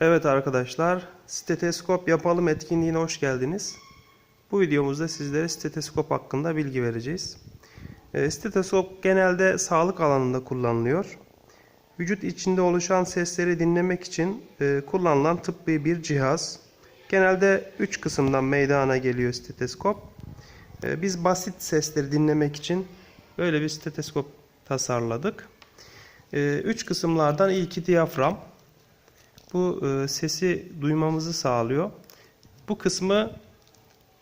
Evet arkadaşlar, steteskop yapalım etkinliğine hoş geldiniz. Bu videomuzda sizlere steteskop hakkında bilgi vereceğiz. E, Steteskop genelde sağlık alanında kullanılıyor. Vücut içinde oluşan sesleri dinlemek için e, kullanılan tıbbi bir cihaz. Genelde 3 kısımdan meydana geliyor steteskop. E, Biz basit sesleri dinlemek için böyle bir steteskop tasarladık. 3 kısımlardan ilki diyafram. Bu e, sesi duymamızı sağlıyor. Bu kısmı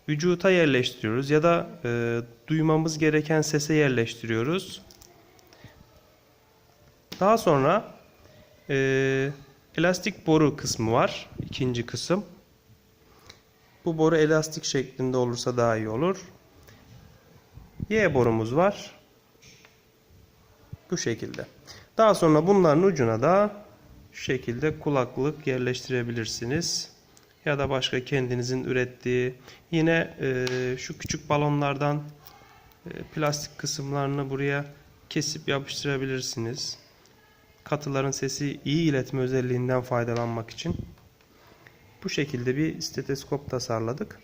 vücuta yerleştiriyoruz ya da e, duymamız gereken sese yerleştiriyoruz. Daha sonra e, elastik boru kısmı var. ikinci kısım. Bu boru elastik şeklinde olursa daha iyi olur. Y borumuz var. Bu şekilde. Daha sonra bunların ucuna da şekilde kulaklık yerleştirebilirsiniz. Ya da başka kendinizin ürettiği yine e, şu küçük balonlardan e, plastik kısımlarını buraya kesip yapıştırabilirsiniz. Katıların sesi iyi iletme özelliğinden faydalanmak için bu şekilde bir steteskop tasarladık.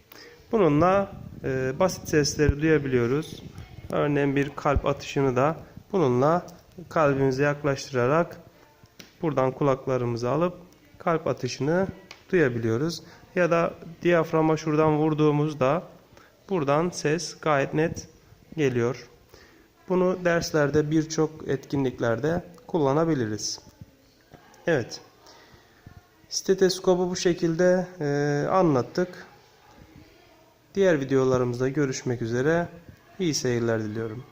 Bununla e, basit sesleri duyabiliyoruz. Örneğin bir kalp atışını da bununla kalbimize yaklaştırarak buradan kulaklarımızı alıp kalp atışını duyabiliyoruz. Ya da diyaframa şuradan vurduğumuzda buradan ses gayet net geliyor. Bunu derslerde birçok etkinliklerde kullanabiliriz. Evet. Stetoskopu bu şekilde e, anlattık. Diğer videolarımızda görüşmek üzere. İyi seyirler diliyorum.